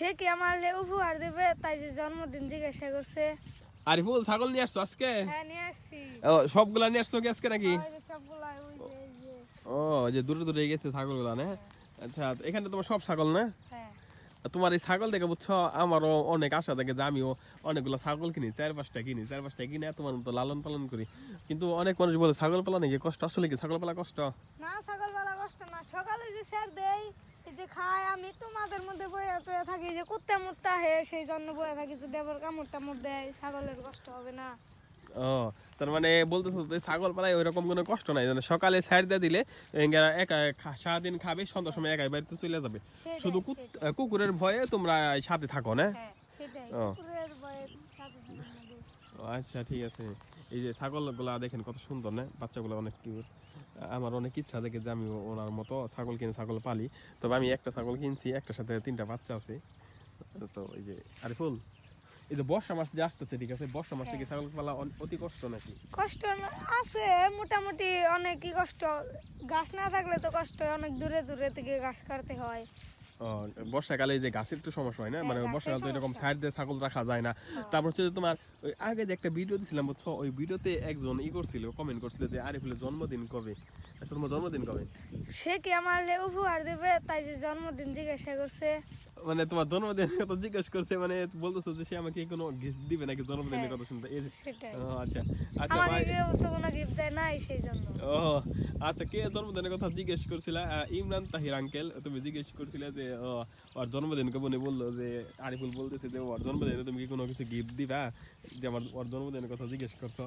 সে কি আমার লে উপহার দেবে? তাই যে জন্মদিন জিজ্ঞাসা করছে। আরিফুল ছাগল নিয়ে আসছো আজকে? হ্যাঁ নিয়ে আসছি। ও, সবগুলা নিয়ে আসছো কি আজকে নাকি? সবগুলা ওই যে ও যে দূরে দূরে গেছে ছাগলগুলা না? আচ্ছা এখানে তোমার সব ছাগল না? হ্যাঁ। তোমার এই ছাগল দেখে বুঝছ আমারও অনেক আশা থাকে যে আমিও অনেকগুলো ছাগল কিনি চার পাঁচটা কিনি চার পাঁচটা কিনে তোমার মতো লালন পালন করি। কিন্তু অনেক মানুষ বলে ছাগল পালা নাকি কষ্ট? আসলে কি ছাগল পালা কষ্ট? না ছাগলবেলা কষ্ট না। সকালে যে স্যার দেই এই যে খায় আমি একটু মাঝের মধ্যে বইয়া টয়া থাকি যে কুত্তা মুত্তা হে সেই জন্য বইয়া থাকি যে দেবর কামড় টামড় দেয় ছাগলের কষ্ট হবে না। ও তার মানে বলতেছো যে ছাগল পালায় ওই রকম কোনো কষ্ট নাই মানে সকালে সাইড দিয়ে দিলে একা সারাদিন খাবে সন্ধ্যার সময় একাই বাড়িতে চলে যাবে। শুধু কুকুরের ভয়ে তোমরা সাথে থাকো না? হ্যাঁ ও। কুকুরের ভয়ে সাথে থাকি না যে। ও, আচ্ছা ঠিক আছে। এই যে ছাগলগুলা দেখেন কত সুন্দর না? বাচ্চাগুলো অনেক কিউট আমার অনেক ইচ্ছা দেখে যে আমি ওনার মতো ছাগল কিনে ছাগল পালি। তবে আমি একটা ছাগল কিনছি একটার সাথে তিনটা বাচ্চা আছে। তো এই যে আরে ফুল এই যে বর্ষা মাস যে আসতেছে ঠিক আছে? বর্ষা মাস থেকে ছাগল পালা অতি কষ্ট নাকি? কষ্ট আছে মোটামুটি অনেকই কষ্ট। ঘাস না থাকলে তো কষ্ট অনেক দূরে দূরে থেকে ঘাস কাটতে হয়। বর্ষাকালে যে গাছের একটু সমস্যা হয় না? হ্যাঁ, মানে বর্ষাকালে বর্ষাকাল তো এরকম সাইড দিয়ে ছাগল রাখা যায় না। তারপর হচ্ছে তোমার ওই আগে যে একটা ভিডিও দিছিলাম বুঝছ? ওই ভিডিওতে একজন ই করছিল কমেন্ট করছিল যে আরিফুলের জন্মদিন কবে? আচ্ছা তোমার জন্মদিন কবে? সে কি আমার উপহার দেবে? তাই যে জন্মদিন জিজ্ঞাসা করছে। মানে তোমার জন্মদিনের কথা জিজ্ঞেস করছে মানে বলতেছো যে সে আমাকে কোনো গিফট দিবে নাকি জন্মদিনের হ্যাঁ। কথা শুনতে? আচ্ছা। আচ্ছা ভাই তো কোনো গিফট দেয় নাই সেই জন্য। ও আচ্ছা কে জন্মদিনের কথা জিজ্ঞেস করছিল? ইমরান তাহির আঙ্কেল তুমি জিজ্ঞেস করছিলে যে ওর জন্মদিন কবে? উনি বলল যে আরিফুল বলতেছে যে ওর জন্মদিনে তুমি কি কোনো কিছু গিফট দিবা? যে আমার ওর জন্মদিনের কথা জিজ্ঞেস করছ।